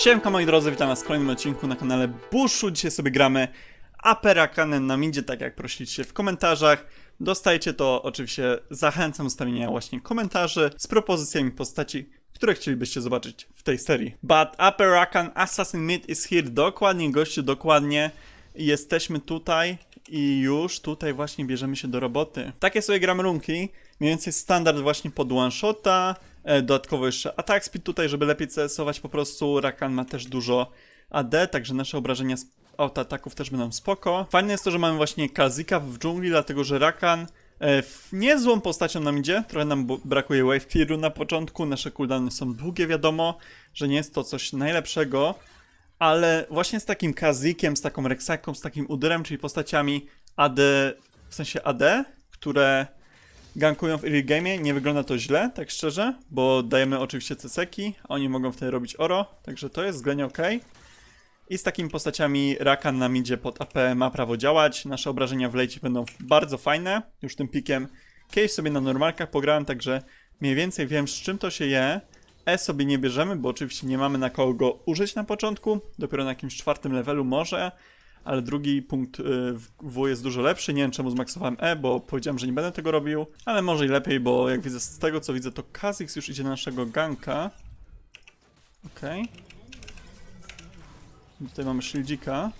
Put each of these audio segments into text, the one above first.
Siemka moi drodzy, witam was w kolejnym odcinku na kanale Bushu. Dzisiaj sobie gramy Aperakanen na midzie, tak jak prosiliście w komentarzach. Dostajecie to, oczywiście zachęcam do stawienia właśnie komentarzy z propozycjami postaci, które chcielibyście zobaczyć w tej serii. But Aperakan Assassin Mid is here, dokładnie gościu, dokładnie. Jesteśmy tutaj i już tutaj właśnie bierzemy się do roboty. Takie sobie gramy runki, mniej więcej standard właśnie pod one shota, dodatkowo jeszcze attack speed tutaj, żeby lepiej CS-ować po prostu. Rakan ma też dużo AD, także nasze obrażenia z autoataków też będą spoko. Fajne jest to, że mamy właśnie Kazika w dżungli, dlatego że Rakan e, niezłą postacią nam idzie. Trochę nam brakuje wave clearu na początku, nasze cooldowny są długie, wiadomo, że nie jest to coś najlepszego. Ale właśnie z takim Kazikiem, z taką Reksaką, z takim Udyrem, czyli postaciami AD, w sensie AD, które gankują w early game, nie wygląda to źle, tak szczerze, bo dajemy oczywiście ceceki, oni mogą wtedy robić oro, także to jest względnie ok. I z takimi postaciami Rakan nam idzie pod AP, ma prawo działać, nasze obrażenia w lejcie będą bardzo fajne, już tym pikiem kiedyś sobie na normalkach pograłem, także mniej więcej wiem z czym to się je. E sobie nie bierzemy, bo oczywiście nie mamy na kogo go użyć na początku, dopiero na jakimś czwartym levelu może, ale drugi punkt y, w jest dużo lepszy. Nie wiem czemu zmaksowałem E, bo powiedziałem, że nie będę tego robił, ale może i lepiej, bo jak widzę z tego co widzę, to Kha'Zix już idzie na naszego ganka. Okej. Tutaj mamy shieldzika.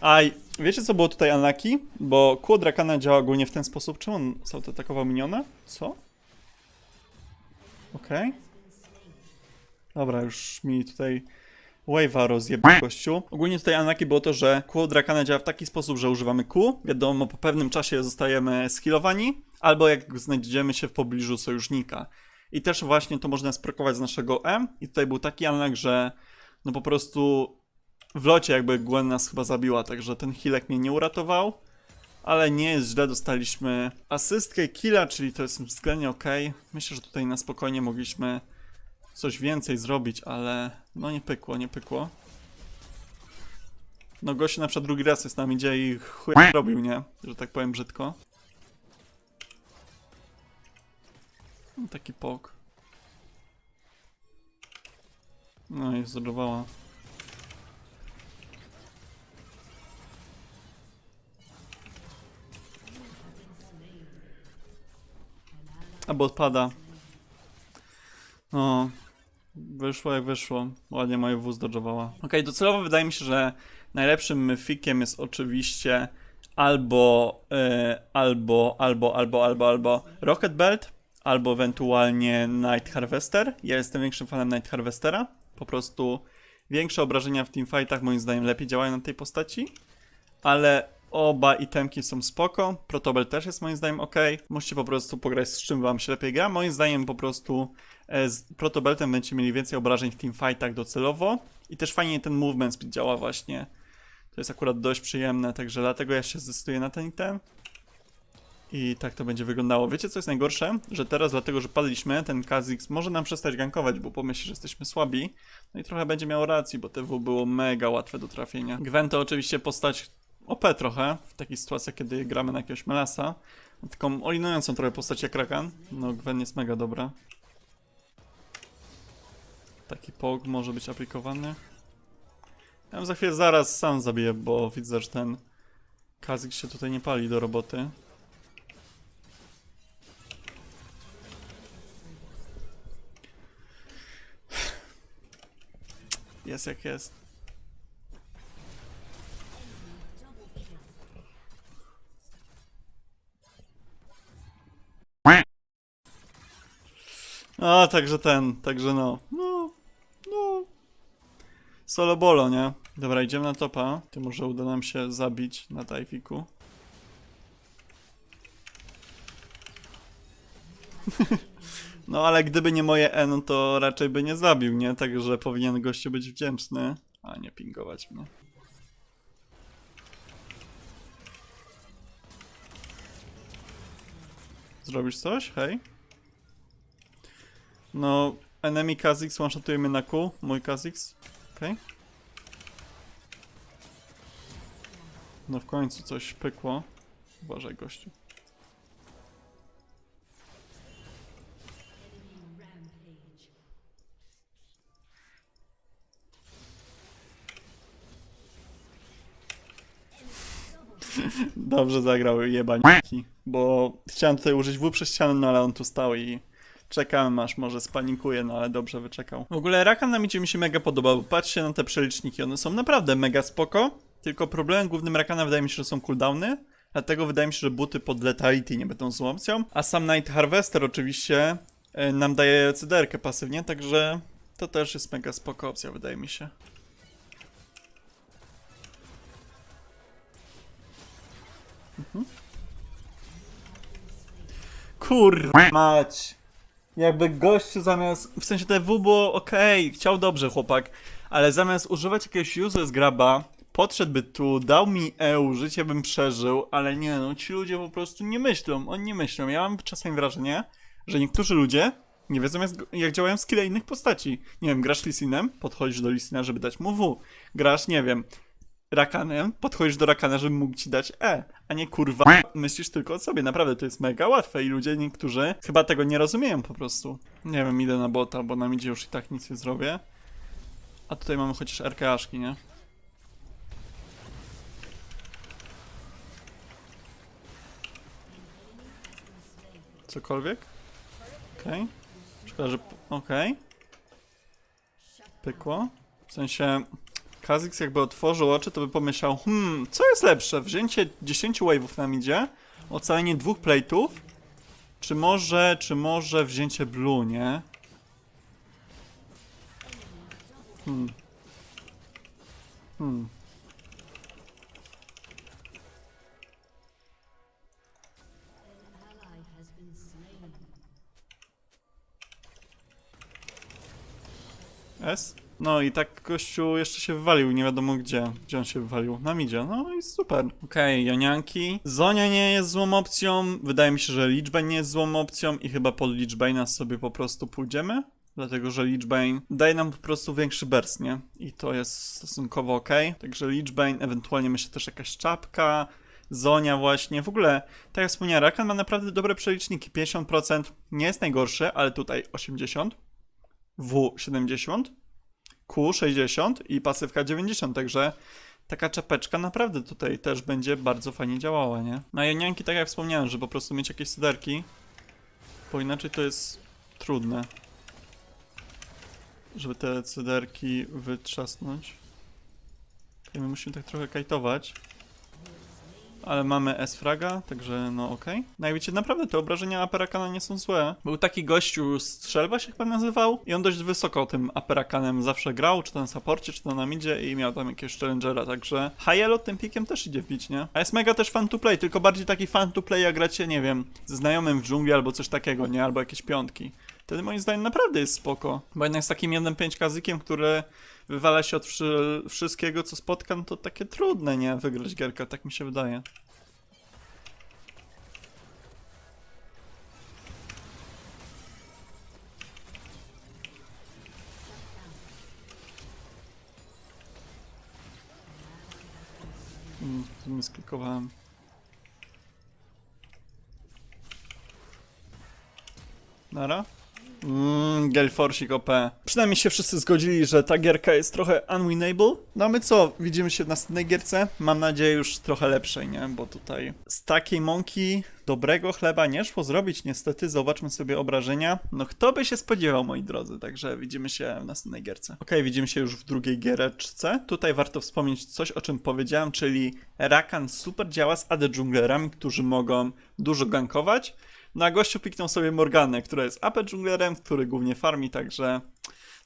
Aj, wiecie co było tutaj unlucky? Bo kło Drakana działa ogólnie w ten sposób. Czemu on atakował miniona? Co? Okej. Dobra, już mi tutaj wave'a rozjebał gościu. Ogólnie tutaj unlucky było to, że kło Drakana działa w taki sposób, że używamy Q. Wiadomo, po pewnym czasie zostajemy skillowani, albo jak znajdziemy się w pobliżu sojusznika. I też właśnie to można sprokować z naszego M. I tutaj był taki unlock, że no po prostu w locie jakby Gwen nas chyba zabiła, także ten healek mnie nie uratował. Ale nie jest źle, dostaliśmy asystkę i killa, czyli to jest względnie ok. Myślę, że tutaj na spokojnie mogliśmy coś więcej zrobić, ale no nie pykło, nie pykło. No gościu na przykład drugi raz jest nam idzie i chuj robił, nie? Że tak powiem brzydko. No, taki pok. No i zdolowała. Albo odpada. No, wyszło jak wyszło. Ładnie moje wóz dodżowała. Okej, docelowo wydaje mi się, że najlepszym myfikiem jest oczywiście albo, e, albo, albo, albo, albo, albo Rocket Belt, albo ewentualnie Night Harvester. Ja jestem większym fanem Night Harvestera. Po prostu większe obrażenia w teamfightach moim zdaniem lepiej działają na tej postaci. Ale oba itemki są spoko. Protobel też jest moim zdaniem ok. Musicie po prostu pograć z czym wam się lepiej gra. Moim zdaniem po prostu e, z Protobeltem będziecie mieli więcej obrażeń w teamfightach docelowo. I też fajnie ten movement speed działa właśnie. To jest akurat dość przyjemne, także dlatego ja się zdecyduję na ten item. I tak to będzie wyglądało. Wiecie co jest najgorsze? Że teraz dlatego, że padliśmy, ten Kha'Zix może nam przestać gankować, bo pomyśli, że jesteśmy słabi. No i trochę będzie miał racji, bo TW było mega łatwe do trafienia. Gwen to oczywiście postać OP trochę, w takich sytuacjach, kiedy gramy na jakiegoś Melasa. Taką olinującą trochę postać jak Rakan. No Gwen jest mega dobra. Taki pog może być aplikowany. Ja za chwilę zaraz sam zabiję, bo widzę, że ten Kazik się tutaj nie pali do roboty. Jest jak jest. A, także ten, także no. No, no. Solo bolo, nie? Dobra, idziemy na topa. Ty może uda nam się zabić na tajfiku. no ale gdyby nie moje no to raczej by nie zabił, nie? Także powinien gościu być wdzięczny, a nie pingować mnie. Zrobisz coś? Hej. No, enemy Kha'Zix one-shotujemy na kół, mój Kazix, Okej. Okay. No w końcu coś pykło. Uważaj gościu. Dobrze zagrał jebańki bo chciałem tutaj użyć W przez ścianę, no ale on tu stał i czekałem aż może spanikuje, no ale dobrze wyczekał. W ogóle Rakan na micie mi się mega podobał, patrzcie na te przeliczniki, one są naprawdę mega spoko, tylko problemem głównym Rakana wydaje mi się, że są cooldowny, dlatego wydaje mi się, że buty pod Letality nie będą złą opcją, a sam Night Harvester oczywiście e, nam daje cyderkę pasywnie, także to też jest mega spoko opcja, wydaje mi się. Kurwa mać. Jakby gościu zamiast, w sensie TW było okej, chciał dobrze chłopak, ale zamiast używać jakiegoś useless graba, podszedłby tu, dał mi EU, życie bym przeżył, ale nie no, ci ludzie po prostu nie myślą, oni nie myślą. Ja mam czasem wrażenie, że niektórzy ludzie nie wiedzą jak, jak działają skille innych postaci. Nie wiem, grasz Lisinem, podchodzisz do Lisina, żeby dać mu W. Grasz, nie wiem, Rakanem, podchodzisz do Rakana, żeby mógł ci dać E, a nie kurwa myślisz tylko o sobie. Naprawdę to jest mega łatwe i ludzie niektórzy chyba tego nie rozumieją po prostu. Nie wiem, idę na bota, bo nam idzie już i tak nic nie zrobię. A tutaj mamy chociaż RKaszki, nie? Cokolwiek? Okej. Szkoda, że... Okej. Pykło. W sensie... Kazix jakby otworzył oczy, to by pomyślał, hmm, co jest lepsze, wzięcie 10 wave'ów nam idzie, ocalenie dwóch plate'ów, czy może, czy może wzięcie blue, nie? Hmm. Hmm. S? No i tak gościu jeszcze się wywalił, nie wiadomo gdzie. Gdzie on się wywalił? Nam idzie, no i super. Okej, Jonianki. Zonia nie jest złą opcją, wydaje mi się, że Lichbane nie jest złą opcją i chyba pod Lichbane'a sobie po prostu pójdziemy. Dlatego, że Lichbane daje nam po prostu większy burst, nie? I to jest stosunkowo ok. Także Lichbane, ewentualnie myślę też jakaś czapka, Zonia właśnie. W ogóle, tak jak wspomniałem, Rakan ma naprawdę dobre przeliczniki. 50% nie jest najgorszy, ale tutaj 80%, W 70%, Q 60 i pasywka 90, także taka czapeczka naprawdę tutaj też będzie bardzo fajnie działała, nie? Na Janianki, tak jak wspomniałem, że po prostu mieć jakieś syderki, bo inaczej to jest trudne. Żeby te cyderki wytrzasnąć. Okay, my musimy tak trochę kajtować. Ale mamy S-fraga, także no okej. No i wiecie, naprawdę te obrażenia Aperakana nie są złe. Był taki gościu, Strzelba się chyba nazywał i on dość wysoko tym Aperakanem zawsze grał, czy to na supporcie, czy to na midzie i miał tam jakiegoś challengera, także Hayelo tym pikiem też idzie wbić, nie? A jest mega też fan to play, tylko bardziej taki fan to play jak gracie, nie wiem, ze znajomym w dżungli albo coś takiego, nie? Albo jakieś piątki. Wtedy moim zdaniem naprawdę jest spoko. Bo jednak z takim 1.5 kazykiem, który wywala się od wszy wszystkiego, co spotkam, to takie trudne, nie? Wygrać gierkę, tak mi się wydaje. Mm, nie sklikowałem. Nara? Mmm, Galeforsik OP. Przynajmniej się wszyscy zgodzili, że ta gierka jest trochę unwinnable. No a my co? Widzimy się w następnej gierce. Mam nadzieję już trochę lepszej, nie? Bo tutaj z takiej mąki dobrego chleba nie szło zrobić niestety. Zobaczmy sobie obrażenia. No kto by się spodziewał, moi drodzy. Także widzimy się w następnej gierce. Okej, widzimy się już w drugiej giereczce. Tutaj warto wspomnieć coś, o czym powiedziałem, czyli Rakan super działa z AD dżunglerami, którzy mogą dużo gankować. Na gościu piknął sobie Morganę, która jest AP dżunglerem, który głównie farmi, także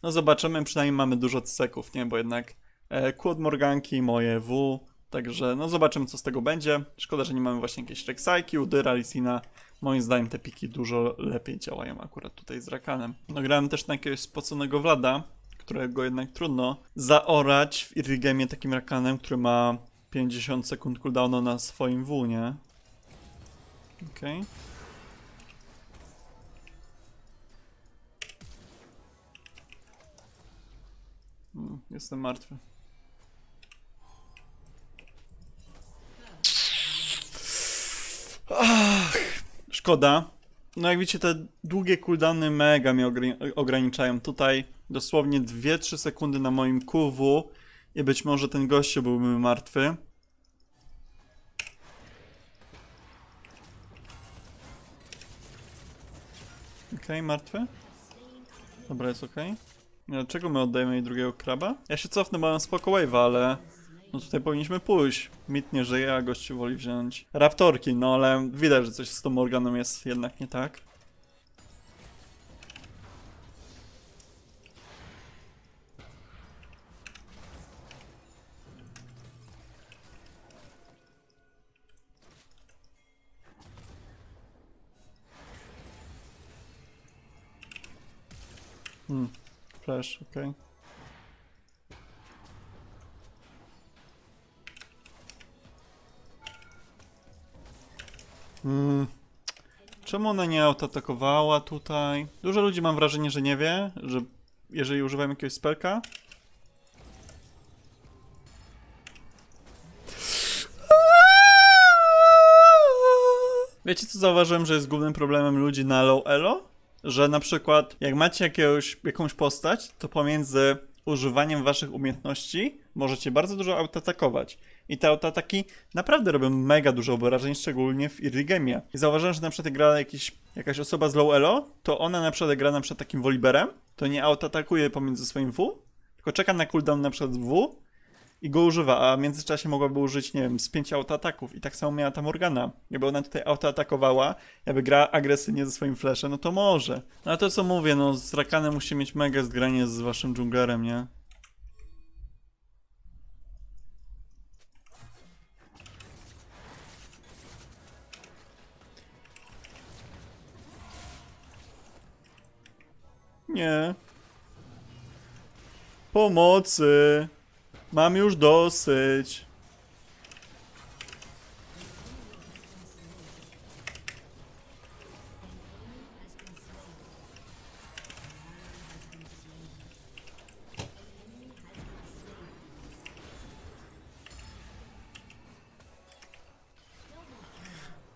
no zobaczymy, przynajmniej mamy dużo ceków, nie? Bo jednak e, Q od Morganki, moje W, także no zobaczymy co z tego będzie. Szkoda, że nie mamy właśnie jakiejś Rek'Sai, Udyra, Lisina. Moim zdaniem te piki dużo lepiej działają akurat tutaj z Rakanem. No grałem też na jakiegoś spoconego Vlada, którego jednak trudno zaorać w Irrigemie takim Rakanem, który ma 50 sekund cooldownu na swoim W, nie? Okej. Okay. No, jestem martwy. Ach, szkoda. No jak widzicie, te długie cooldowny mega mnie ogr ograniczają. Tutaj dosłownie 2-3 sekundy na moim QW i być może ten gościu byłby martwy. Okej, okay, martwy. Dobra, jest okej. Okay. Dlaczego my oddajemy jej drugiego kraba? Ja się cofnę, bo mam spoko wave'a, ale... No tutaj powinniśmy pójść. Mit nie żyje, a gościu woli wziąć raptorki, no ale widać, że coś z tą Morganą jest jednak nie tak. Flash, okej. Hmm. Czemu ona nie autoatakowała tutaj? Dużo ludzi mam wrażenie, że nie wie, że jeżeli używam jakiegoś spelka. Wiecie co zauważyłem, że jest głównym problemem ludzi na low elo? Że na przykład jak macie jakiegoś, jakąś postać, to pomiędzy używaniem waszych umiejętności możecie bardzo dużo autoatakować. I te autoataki naprawdę robią mega dużo obrażeń, szczególnie w game'ie. I zauważyłem, że na przykład gra jakiś, jakaś osoba z low elo, to ona na przykład gra na przykład takim Voliberem, to nie autoatakuje pomiędzy swoim W, tylko czeka na cooldown na przykład W i go używa, a w międzyczasie mogłaby użyć, nie wiem, z pięciu autoataków i tak samo miała ta Morgana. Jakby ona tutaj autoatakowała, jakby gra agresywnie ze swoim flashem, no to może. No ale to co mówię, no z Rakanem musi mieć mega zgranie z waszym dżunglerem, nie? Nie. Pomocy. Mam już dosyć.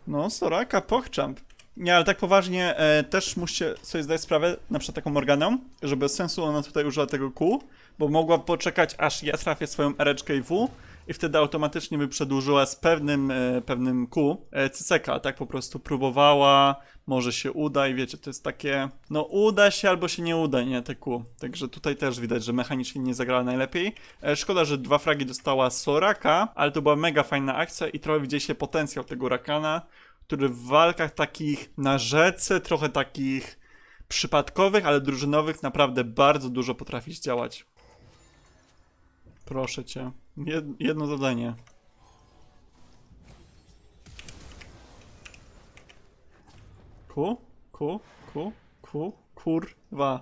No, Soraka, PogChamp. Nie, ale tak poważnie, e, też musicie sobie zdać sprawę, na przykład taką Morganą, że bez sensu ona tutaj użyła tego Q, bo mogła poczekać, aż ja trafię swoją ereczkę i W i wtedy automatycznie by przedłużyła z pewnym, e, pewnym Q e, CCK, tak po prostu próbowała, może się uda i wiecie, to jest takie, no uda się albo się nie uda, nie, te Q. Także tutaj też widać, że mechanicznie nie zagrała najlepiej. E, szkoda, że dwa fragi dostała Soraka, ale to była mega fajna akcja i trochę widzieliście potencjał tego Rakana, który w walkach takich na rzece, trochę takich przypadkowych, ale drużynowych naprawdę bardzo dużo potrafi zdziałać. Proszę cię. Jed jedno zadanie. Ku? Ku? Ku? Ku? Kurwa.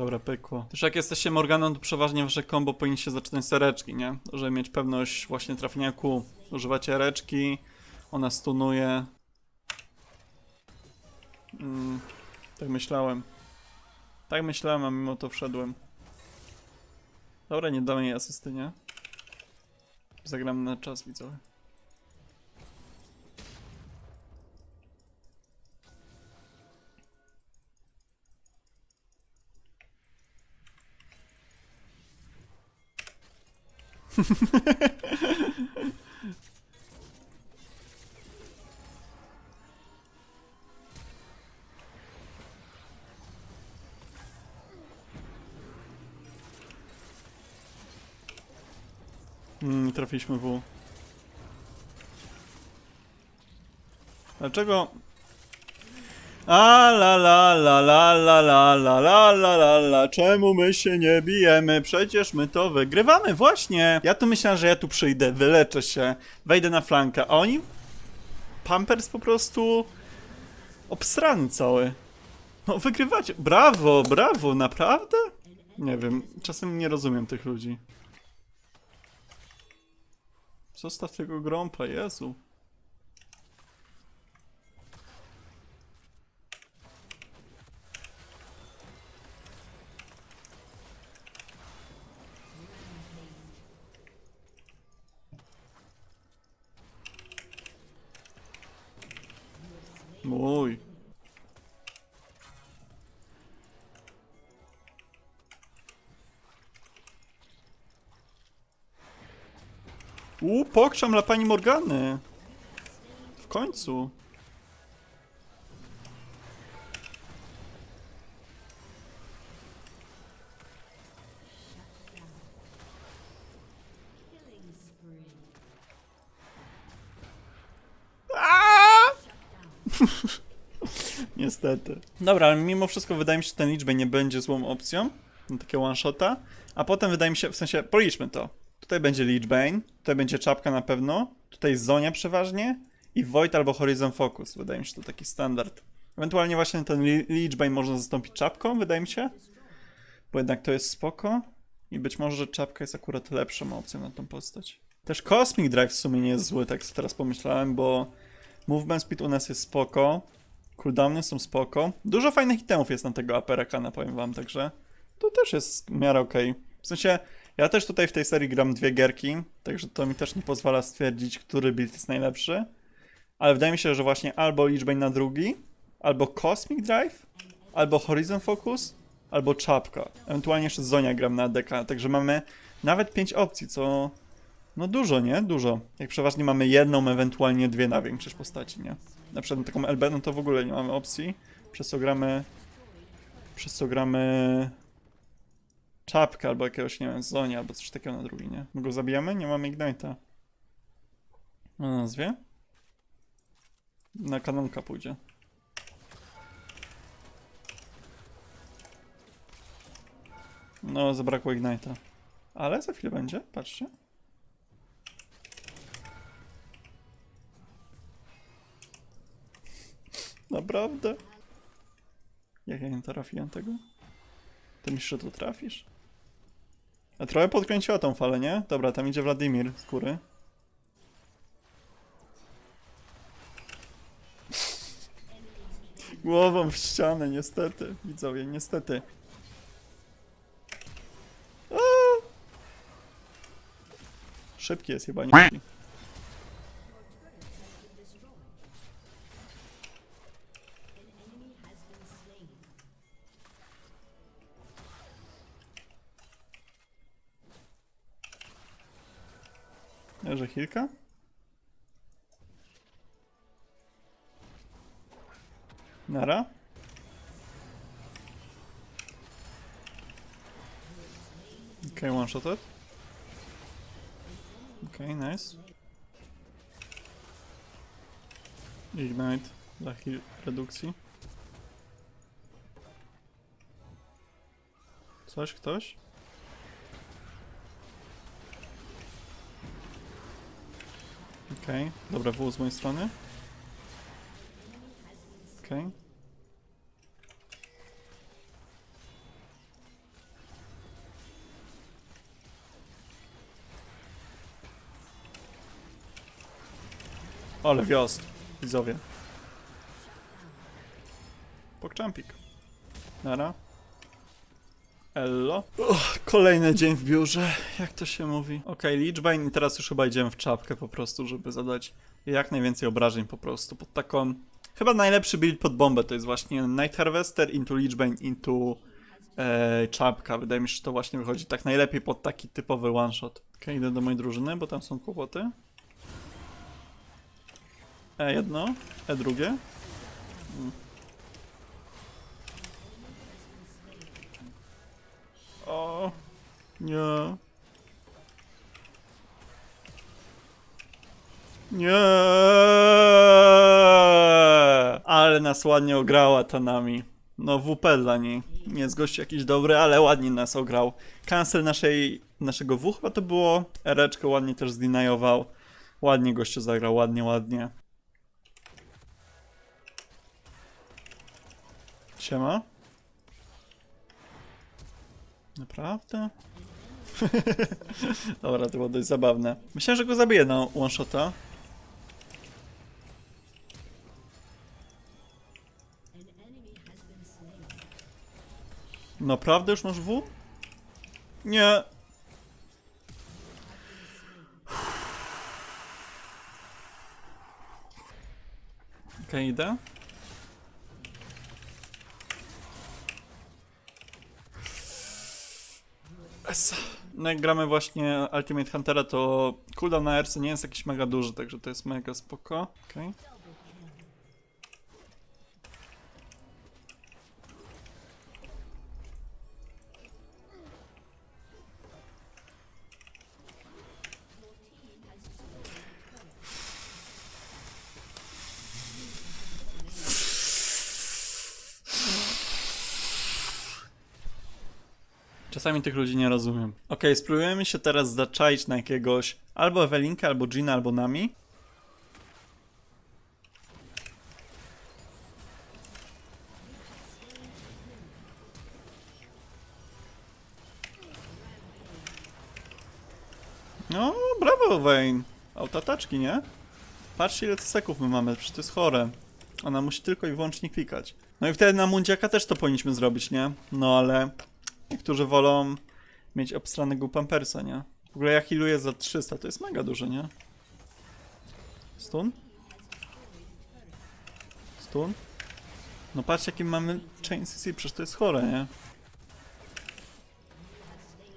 Dobra, pykło. Też jak jesteście Morganą, to przeważnie wasze combo powinniście zaczynać z ereczki, nie? Żeby mieć pewność właśnie trafienia kół. Używacie ereczki, ona stunuje. Mm, tak myślałem. Tak myślałem, a mimo to wszedłem. Dobra, nie damy jej asysty, nie? Zagram na czas, widzowie. Mm, trafiliśmy w. Dlaczego? A la la la la la la la la la la la Czemu my się nie bijemy? Przecież my to wygrywamy, właśnie! Ja tu myślałem, że ja tu przyjdę, wyleczę się, wejdę na flankę, a oni... Pampers po prostu... Obsrany cały. No wygrywacie. Brawo, brawo, naprawdę? Nie wiem, czasem nie rozumiem tych ludzi. Zostaw tego grąpa, Jezu. Pokrzam dla pani Morgany. W końcu. Niestety. Dobra, ale mimo wszystko wydaje mi się, że ten liczby nie będzie złą opcją na takie one-shota. A potem wydaje mi się, w sensie, policzmy to. Tutaj będzie Lichbane, tutaj będzie czapka na pewno, tutaj Zonia przeważnie i Void albo Horizon Focus. Wydaje mi się, to taki standard. Ewentualnie właśnie ten Li- Lichbane można zastąpić czapką, wydaje mi się. Bo jednak to jest spoko. I być może czapka jest akurat lepszą opcją na tą postać. Też Cosmic Drive w sumie nie jest zły, tak teraz pomyślałem, bo movement speed u nas jest spoko. Cooldowny są spoko. Dużo fajnych itemów jest na tego Aperakana, powiem wam, także to też jest w miarę okej. W sensie, ja też tutaj w tej serii gram dwie gierki, także to mi też nie pozwala stwierdzić, który build jest najlepszy. Ale wydaje mi się, że właśnie albo Lichbane na drugi, albo Cosmic Drive, albo Horizon Focus, albo Czapka. Ewentualnie jeszcze Zonia gram na ADK, także mamy nawet pięć opcji, co... No dużo, nie? Dużo. Jak przeważnie mamy jedną, ewentualnie dwie na większość postaci, nie? Na przykład taką LB, no to w ogóle nie mamy opcji, przez co gramy... Przez co gramy... Czapkę albo jakiegoś, nie wiem, Zonia albo coś takiego na drugi, nie? My go zabijamy? Nie mamy Ignite'a. Na nazwie? Na kanonka pójdzie. No, zabrakło Ignite'a. Ale za chwilę będzie, patrzcie. Naprawdę? Jak ja nie trafiłem tego? Ty myślisz, że to trafisz? A trochę podkręciła tą falę, nie? Dobra, tam idzie Wladimir z góry. Głową w ścianę, niestety. Widzowie, niestety. Szybki jest chyba, nie? Chwilka. Nara. Okay, one shot it. Okay, nice. Ignite dla redukcji. Coś, ktoś? Okej, dobra, W z mojej strony. Okej. Ale wjazd, widzowie. Pokczampik. Nara. Ello. Kolejny dzień w biurze, jak to się mówi. Okej, Lichbane i teraz już chyba idziemy w czapkę po prostu, żeby zadać jak najwięcej obrażeń po prostu pod taką... Chyba najlepszy build pod bombę to jest właśnie Night Harvester into Lichbane into e, czapka. Wydaje mi się, że to właśnie wychodzi tak najlepiej pod taki typowy one shot. Okej, idę do mojej drużyny, bo tam są kłopoty. E jedno, E drugie. Mm. Nie. Nie. Ale nas ładnie ograła Tanami. No WP dla niej. Nie jest gość jakiś dobry, ale ładnie nas ograł. Cancel naszej, naszego W chyba to było. Ereczkę ładnie też zdinajował. Ładnie gościu zagrał, ładnie, ładnie. Siema. Naprawdę? Dobra, to było dość zabawne. Myślałem, że go zabiję na one shota. Naprawdę już masz W? Nie. Okej, idę. Esa. No jak gramy właśnie Ultimate Huntera, to cooldown na RC nie jest jakiś mega duży, także to jest mega spoko. Okej. Czasami tych ludzi nie rozumiem. Okej, spróbujemy się teraz zaczaić na jakiegoś albo Ewelinkę, albo Gina, albo Nami. No, brawo Wayne. Autotaczki, nie? Patrzcie ile ceseków my mamy, przecież to jest chore. Ona musi tylko i wyłącznie klikać. No i wtedy na Mundziaka też to powinniśmy zrobić, nie? No ale niektórzy wolą mieć obstranego Pampersa, nie? W ogóle ja healuję za 300, to jest mega dużo, nie? Stun? Stun? No patrz jaki mamy chain CC, przecież to jest chore, nie?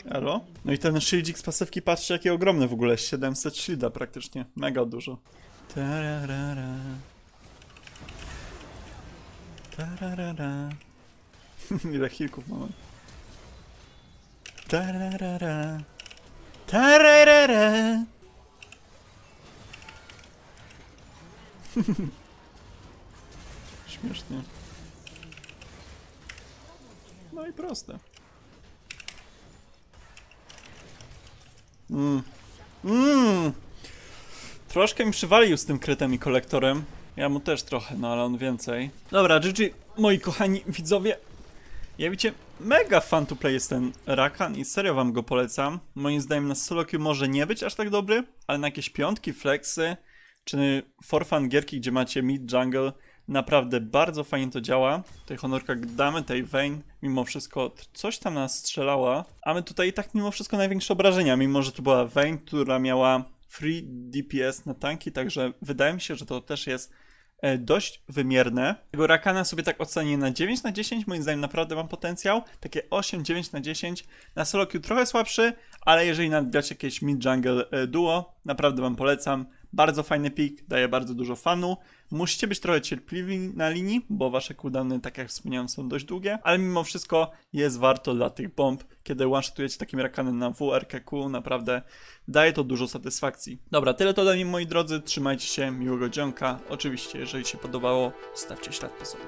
Elo? No i ten shieldzik z pasywki, patrzcie jaki ogromny w ogóle, 700 shielda praktycznie, mega dużo. Tararara. Tararara. Ile hilków mamy. Tararara. Tararara. Śmiesznie. No i proste. Mm. Mm. Troszkę mi przywalił z tym krytem i kolektorem. Ja mu też trochę, no ale on więcej. Dobra, GG, moi kochani widzowie. Ja wiecie, mega fan to play jest ten Rakan i serio wam go polecam. Moim zdaniem na solo queue może nie być aż tak dobry, ale na jakieś piątki, flexy, czy for fun gierki, gdzie macie mid jungle, naprawdę bardzo fajnie to działa. Tutaj honorka damy tej Vayne, mimo wszystko coś tam nas strzelała, a my tutaj i tak mimo wszystko największe obrażenia, mimo że to była Vayne, która miała free DPS na tanki, także wydaje mi się, że to też jest dość wymierne. Tego Rakana sobie tak ocenię na 9 na 10, moim zdaniem naprawdę mam potencjał. Takie 8-9 na 10. Na solo queue trochę słabszy, ale jeżeli nadgracie jakieś mid jungle e, duo, naprawdę wam polecam. Bardzo fajny pik, daje bardzo dużo fanu. Musicie być trochę cierpliwi na linii, bo wasze cooldowny, tak jak wspomniałem, są dość długie, ale mimo wszystko jest warto dla tych bomb, kiedy one-shotujecie takim rakanem na WRKQ, naprawdę daje to dużo satysfakcji. Dobra, tyle to ode mnie moi drodzy, trzymajcie się, miłego dzionka. Oczywiście, jeżeli się podobało, stawcie ślad po sobie.